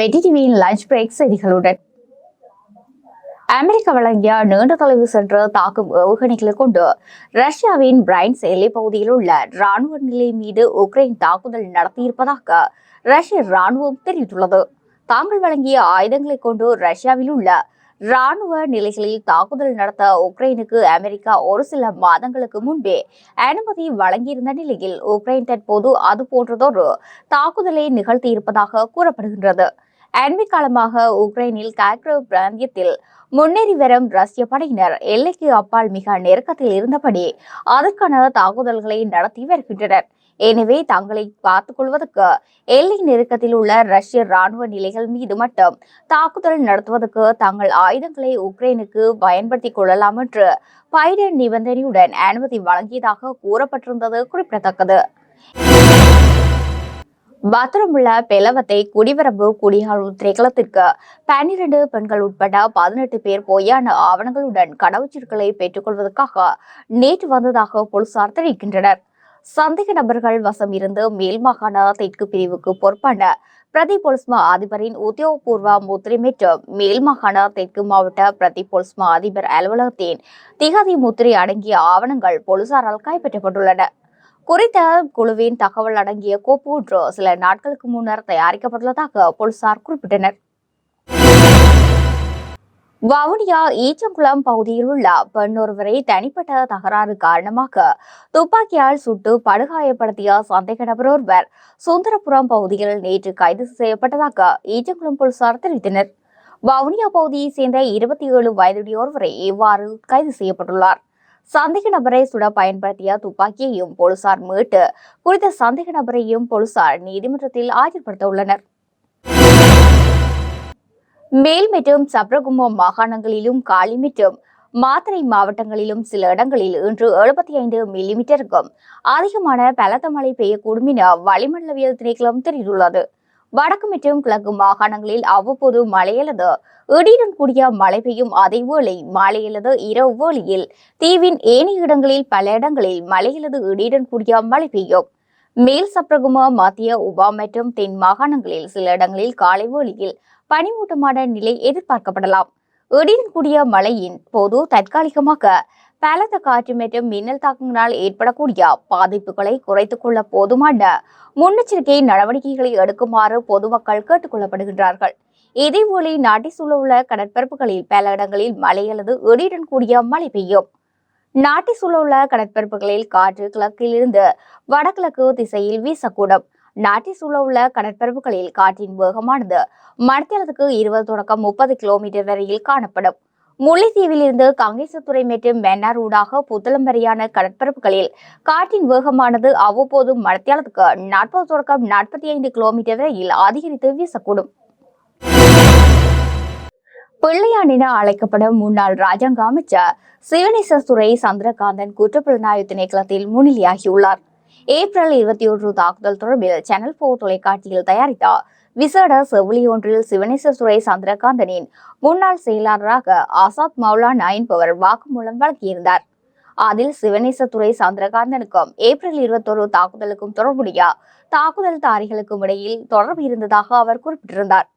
வெற்றி டிவியின் lunch break செய்திகளுடன். அமெரிக்கா வழங்கிய நீண்ட தொலைவு சென்று தாக்கும் ஏவுகணைகளை கொண்டு ரஷ்யாவின் பிரைன்ஸ் எல்லைப் பகுதியில் உள்ள ராணுவ நிலை மீது உக்ரைன் தாக்குதல் நடத்தியிருப்பதாக ரஷ்ய ராணுவம் தெரிவித்துள்ளது. தாங்கள் வழங்கிய ஆயுதங்களை கொண்டு ரஷ்யாவில் உள்ள ராணுவ நிலைகளில் தாக்குதல் நடத்த உக்ரைனுக்கு அமெரிக்கா ஒரு சில மாதங்களுக்கு முன்பே அனுமதி வழங்கியிருந்த நிலையில் உக்ரைன் தற்போது அது போன்றதொரு தாக்குதலை நிகழ்த்தியிருப்பதாக கூறப்படுகின்றது. அண்மை காலமாக உக்ரைனில் காக்ரோ பிராந்தியத்தில் முன்னேறி வரும் ரஷ்ய படையினர் எல்லைக்கு அப்பால் மிக நெருக்கத்தில் இருந்தபடி அதற்கான தாக்குதல்களை நடத்தி வருகின்றனர். எனவே தங்களை காத்துக் கொள்வதற்கு எல்லை நெருக்கத்தில் உள்ள ரஷ்ய ராணுவ நிலைகள் மீது மட்டும் தாக்குதல் நடத்துவதற்கு தங்கள் ஆயுதங்களை உக்ரைனுக்கு பயன்படுத்திக் கொள்ளலாம் என்று பைடன் நிபந்தனையுடன் அனுமதி வழங்கியதாக கூறப்பட்டிருந்தது குறிப்பிடத்தக்கது. பத்திரமுள்ள பெலவத்தை குடிவரம்பு குடியாளர் திரைக்களத்திற்கு பன்னிரண்டு பெண்கள் உட்பட பதினெட்டு பேர் பொய்யான ஆவணங்களுடன் கடவுச்சீட்டுகளை பெற்றுக்கொள்வதற்காக நேற்று வந்ததாக போலீசார் தெரிவிக்கின்றனர். சந்தேக நபர்கள் வசம் இருந்து மேல் மாகாண தெற்கு பிரிவுக்கு பொறுப்பான பிரதி போலிஸ்மா அதிபரின் உத்தியோகபூர்வ முத்திரை மற்றும் மேல் மாகாண தெற்கு மாவட்ட பிரதி போலீஸ்மா அதிபர் அலுவலகத்தின் திகதி முத்திரை அடங்கிய ஆவணங்கள் போலீசாரால் கைப்பற்றப்பட்டுள்ளன. குறித்த குழுவின் தகவல் அடங்கிய கோப்பு ஒன்று சில நாட்களுக்கு முன்னர் தயாரிக்கப்பட்டுள்ளதாக போலீசார் குறிப்பிட்டனர். வவுனியா ஈச்சங்குளம் பகுதியில் உள்ள பெண் ஒருவரை தனிப்பட்ட தகராறு காரணமாக துப்பாக்கியால் சுட்டு படுகாயப்படுத்திய சந்தேக நபர் ஒருவர் சுந்தரபுரம் பகுதியில் நேற்று கைது செய்யப்பட்டதாக ஈச்சங்குளம் போலீசார் தெரிவித்தனர். வவுனியா பகுதியைச் சேர்ந்த இருபத்தி ஏழு வயதுடைய ஒருவரை இவ்வாறு கைது செய்யப்பட்டுள்ளார். சந்தேக நபரை சுட பயன்படுத்திய துப்பாக்கியையும் போலீசார் மீட்டு. குறித்த சந்தேக நபரையும் போலீசார் நீதிமன்றத்தில் ஆஜர்படுத்த உள்ளனர் மேல் மற்றும் சப்ரகுமம் மாகாணங்களிலும் காலி மற்றும் மாத்தறை மாவட்டங்களிலும் சில இடங்களில் இன்று எழுபத்தி ஐந்து மில்லிமீட்டருக்கும் அதிகமான பலத்த மழை பெய்யக்கூடும் என வளிமண்டலவியல் திணைக்களம் தெரிவித்துள்ளது. வடக்கு மற்றும் கிழக்கு மாகாணங்களில் அவ்வப்போது மழை அல்லது இடியுடன் கூடிய மழை பெய்யும் அதேவேளை மாலை அல்லது இரவு வேளையில் தீவின் ஏனைய இடங்களில் பல இடங்களில் மழை அல்லது இடியுடன் கூடிய மழை பெய்யும். மேல் சப்ரகுமா மத்திய உபா மற்றும் தென் மாகாணங்களில் சில இடங்களில் காலை வேளையில் பனிமூட்டமான நிலை எதிர்பார்க்கப்படலாம். இடியுடன் கூடிய மழையின் போது தற்காலிகமாக பலத்த காற்று மற்றும் மின்னல் தாக்கங்களால் ஏற்படக்கூடிய பாதிப்புகளை குறைத்துக் கொள்ள போதுமான முன்னெச்சரிக்கை நடவடிக்கைகளை எடுக்குமாறு பொதுமக்கள் கேட்டுக் கொள்ளப்படுகின்றார்கள் இதேபோல நாட்டை சூழவுள்ள கடற்பரப்புகளில் பல இடங்களில் மழை அல்லது இடியுடன் கூடிய மழை பெய்யும். நாட்டை சூழவுள்ள கடற்பரப்புகளில் காற்று கிழக்கிலிருந்து வடகிழக்கு திசையில் வீசக்கூடும். நாட்டை சூழவுள்ள கடற்பரப்புகளில் காற்றின் வேகமானது மணித்தியாலத்துக்கு இருபது தொடக்கம் முப்பது கிலோமீட்டர் வரையில் காணப்படும். முல்லைத்தீவில் இருந்து கங்கைசத்துறை மற்றும் மென்னார் ஊடாக புத்தளம் வரையான கடற்பரப்புகளில் காற்றின் வேகமானது அவ்வப்போது மணித்தியாலத்துக்கு நாற்பது தொடக்கம் நாற்பத்தி ஐந்து கிலோமீட்டர் வரையில் அதிகரித்து வீசக்கூடும். பிள்ளையான் என அழைக்கப்படும் முன்னாள் ராஜாங்க அமைச்சர் சிவனேசத்துறை சந்திரகாந்தன் குற்றப்புலனாய்வு திணைக்களத்தில் முன்னிலையாகியுள்ளார். ஏப்ரல் இருபத்தி ஒன்று தாக்குதல் தொடர்பில் சேனல் போர் தொலைக்காட்சியில் தயாரித்த விசேட செவிலியொன்றில் ஒன்றில் சந்திரகாந்தனின் முன்னாள் செயலாளராக ஆசாத் மௌலானா என்பவர் வாக்குமூலம் வழங்கியிருந்தார். அதில் சிவனேசத்துறை சந்திரகாந்தனுக்கும் ஏப்ரல் இருபத்தொரு தாக்குதலுக்கும் தொடர்புடைய தாக்குதல்தாரிகளுக்கும் இடையில் தொடர்பு இருந்ததாக அவர் குறிப்பிட்டிருந்தார்.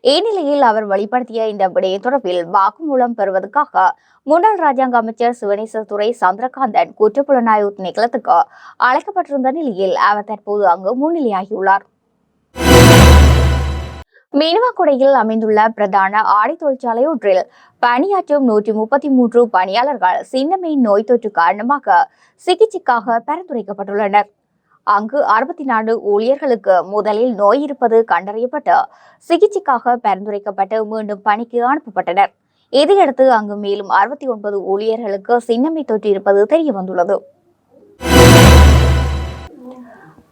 இந்நிலையில் அவர் வெளிப்படுத்திய இந்த விடய தொடர்பில் வாக்குமூலம் பெறுவதற்காக முன்னாள் ராஜாங்க அமைச்சர் சிவனேசத்துறை சந்திரகாந்தன் குற்றப்புலனாய்வு திணைக்களத்துக்கு அழைக்கப்பட்டிருந்த நிலையில் அவர் தற்போது அங்கு முன்னிலையாகியுள்ளார். மீனவாக்குடையில் அமைந்துள்ள பிரதான ஆடை தொழிற்சாலை ஒன்றில் பணியாற்றும் நூற்றி முப்பத்தி மூன்று பணியாளர்கள் சின்னமை நோய் தொற்று காரணமாக சிகிச்சைக்காக பரிந்துரைக்கப்பட்டுள்ளனர். அங்கு அறுபத்தி நான்கு ஊழியர்களுக்கு முதலில் நோய் இருப்பது கண்டறியப்பட்டு சிகிச்சைக்காக பரிந்துரைக்கப்பட்டு மீண்டும் பணிக்கு அனுப்பப்பட்டனர். இதையடுத்து அங்கு மேலும் அறுபத்தி ஒன்பது ஊழியர்களுக்கு சின்னமை தொற்று இருப்பது தெரிய வந்துள்ளது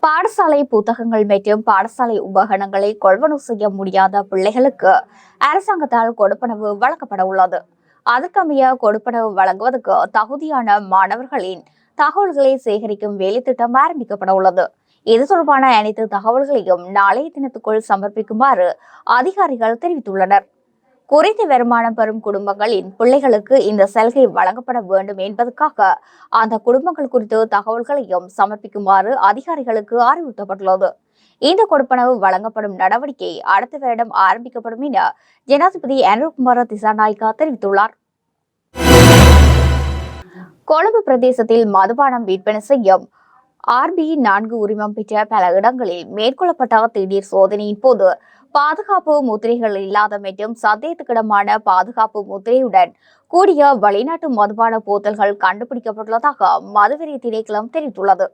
பாடசாலை புத்தகங்கள் மற்றும் பாடசாலை உபகரணங்களை கொள்வனவு செய்ய முடியாத பிள்ளைகளுக்கு அரசாங்கத்தால் கொடுப்பனவு வழங்கப்பட உள்ளது. அதற்கமைய கொடுப்பனவு வழங்குவதற்கு தகுதியான மாணவர்களின் தகவல்களை சேகரிக்கும் வேலை திட்டம் ஆரம்பிக்கப்பட உள்ளது. இது தொடர்பான அனைத்து தகவல்களையும் நாளைய தினத்துக்குள் சமர்ப்பிக்குமாறு அதிகாரிகள் தெரிவித்துள்ளனர். குறைந்த வருமானம் பெறும் குடும்பங்களின் பிள்ளைகளுக்கு இந்த சலுகை வழங்கப்பட வேண்டும் என்பதற்காக அந்த குடும்பங்கள் குறித்து தகவல்களையும் சமர்ப்பிக்குமாறு அதிகாரிகளுக்கு அறிவுறுத்தப்பட்டுள்ளது. இந்த கொடுப்பனவு வழங்கப்படும் நடவடிக்கை அடுத்த வருடம் ஆரம்பிக்கப்படும் என ஜனாதிபதி அனுகுமார திசாநாயக்கா தெரிவித்துள்ளார். கொழும்பு பிரதேசத்தில் மதுபானம் விற்பனை செய்யும் ஆர்பி நான்கு உரிமம் பெற்ற பல இடங்களில் மேற்கொள்ளப்பட்ட திடீர் சோதனையின் போது பாதுகாப்பு முத்திரைகள் இல்லாத மற்றும் சந்தேகத்துக்கிடமான பாதுகாப்பு முத்திரையுடன் கூடிய வெளிநாட்டு மதுபான போத்தல்கள் கண்டுபிடிக்கப்பட்டுள்ளதாக மதுவரி திணைக்களம் தெரிவித்துள்ளது.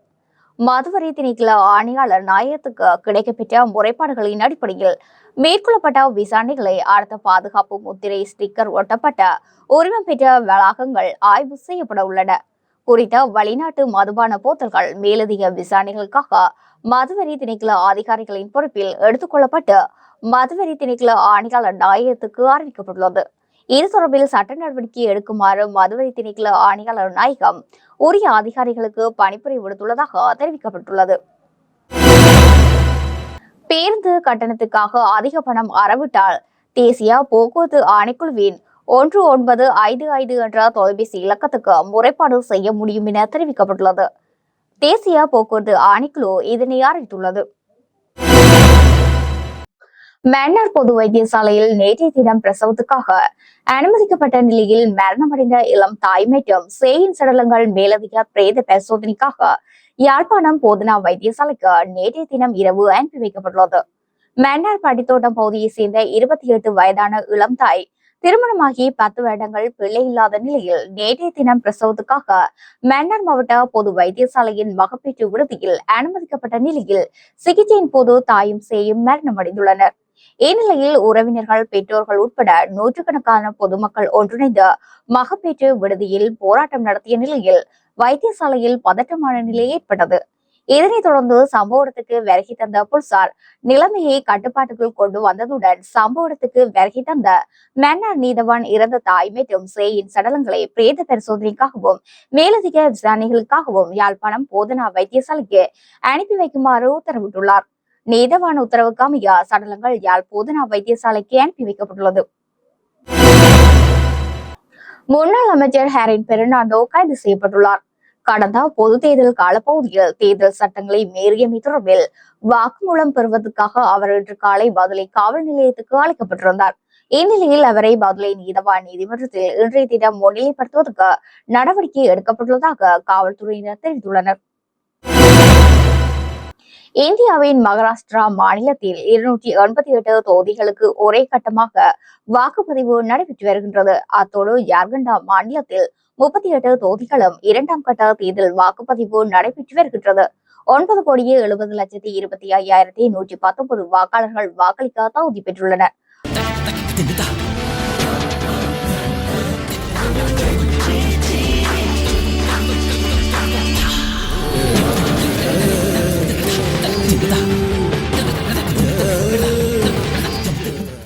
மதுவரி திணைக்கள ஆணையாளர் நாயகத்துக்கு கிடைக்கப்பெற்ற முறைப்பாடுகளின் அடிப்படையில் மேற்கொள்ளப்பட்ட விசாரணைகளை அடுத்த பாதுகாப்பு முத்திரை ஸ்டிக்கர் ஒட்டப்பட்ட உரிமம் பெற்ற வளாகங்கள் ஆய்வு செய்யப்பட உள்ளன. குறித்த வெளிநாட்டு மதுபான போத்தல்கள் மேலதிக விசாரணைகளுக்காக மதுவரி திணைக்கள அதிகாரிகளின் பொறுப்பில் எடுத்துக்கொள்ளப்பட்டு மதுவரி திணைக்கள ஆணையாளர் நாயகத்துக்கு அறிவிக்கப்பட்டுள்ளது. இது தொடர்பில் சட்ட நடவடிக்கை எடுக்குமாறு மதுவரி திணைக்கள ஆணையாளர் நாயகம் உரிய அதிகாரிகளுக்கு பணிப்புரை விடுத்துள்ளதாக தெரிவிக்கப்பட்டுள்ளது. பேருந்து கட்டணத்துக்காக அதிக பணம் அறவிட்டால் தேசிய போக்குவரத்து ஆணைக்குழுவின் ஒன்று ஒன்பது ஐந்து ஐந்து என்ற தொலைபேசி இலக்கத்துக்கு முறைப்பாடு செய்ய முடியும் என தெரிவிக்கப்பட்டுள்ளது. தேசிய போக்குவரத்து ஆணைக்குழு இதனை அறிவித்துள்ளது. மன்னார் பொது வைத்தியசாலையில் நேற்றைய தினம் பிரசவத்துக்காக அனுமதிக்கப்பட்ட நிலையில் மரணமடைந்த இளம் தாய் மற்றும் சேயின் சடலங்கள் மேலதிக பிரேத பரிசோதனைக்காக யாழ்ப்பாணம் போதனா வைத்தியசாலைக்கு நேற்றைய தினம் இரவு அனுப்பி வைக்கப்பட்டுள்ளது. மன்னார் படித்தோட்டம் பகுதியைச் சேர்ந்த இருபத்தி எட்டு வயதான இளம் தாய் திருமணமாகி பத்து வருடங்கள் பிள்ளை இல்லாத நிலையில் நேற்றைய தினம் பிரசவத்துக்காக மன்னார் மாவட்ட பொது வைத்தியசாலையின் மகப்பேற்று விடுதியில் அனுமதிக்கப்பட்ட நிலையில் சிகிச்சையின் போது தாயும் சேயும் மரணமடைந்துள்ளனர். இந்நிலையில் உறவினர்கள் பெற்றோர்கள் உட்பட நூற்றுக்கணக்கான பொதுமக்கள் ஒன்றிணைந்து மகப்பேற்று விடுதியில் போராட்டம் நடத்திய நிலையில் வைத்தியசாலையில் பதட்டமான நிலை ஏற்பட்டது. இதனைத் தொடர்ந்து சம்பவ இடத்துக்கு வருகை தந்த போலீசார் நிலைமையை கட்டுப்பாட்டுக்குள் கொண்டு வந்ததுடன் சம்பவ இடத்துக்கு வருகை தந்த மன்னார் நீதவான் இறந்த தாய் மற்றும் சேயின் சடலங்களை பிரேத பரிசோதனைக்காகவும் மேலதிக விசாரணைகளுக்காகவும் யாழ்ப்பாணம் போதனா வைத்தியசாலைக்கு அனுப்பி வைக்குமாறு உத்தரவிட்டுள்ளார். நீதவான் உத்தரவுக்கு அமைய சடலங்கள் யாழ் போதனா வைத்தியசாலைக்கு அனுப்பி வைக்கப்பட்டுள்ளது. முன்னாள் அமைச்சர் ஹாரின் பெர்னாண்டோ கைது செய்யப்பட்டுள்ளார். கடந்த பொது தேர்தல் காலப்பகுதியில் தேர்தல் சட்டங்களை மீறியமை தொடர்பில் வாக்குமூலம் பெறுவதற்காக அவர் இன்று காலை பதிலை காவல் நிலையத்துக்கு அழைக்கப்பட்டிருந்தார். இந்நிலையில் அவரை பதிலை நீதவான் நீதிமன்றத்தில் இன்றைய தினம் முன்னிலைப்படுத்துவதற்கு நடவடிக்கை எடுக்கப்பட்டுள்ளதாக காவல்துறையினர் தெரிவித்துள்ளனர். இந்தியாவின் மகாராஷ்டிரா மாநிலத்தில் இருநூற்றி எண்பத்தி எட்டு தொகுதிகளுக்கு ஒரே கட்டமாக வாக்குப்பதிவு நடைபெற்று வருகின்றது. அத்தோடு ஜார்க்கண்டா மாநிலத்தில் முப்பத்தி எட்டு தொகுதிகளும் இரண்டாம் கட்ட தேர்தல் வாக்குப்பதிவு நடைபெற்று வருகின்றது. ஒன்பது கோடியே எழுபது லட்சத்தி இருபத்தி ஐயாயிரத்தி நூற்றி பத்தொன்பது வாக்காளர்கள் வாக்களிக்க தகுதி பெற்றுள்ளனர். 你的大。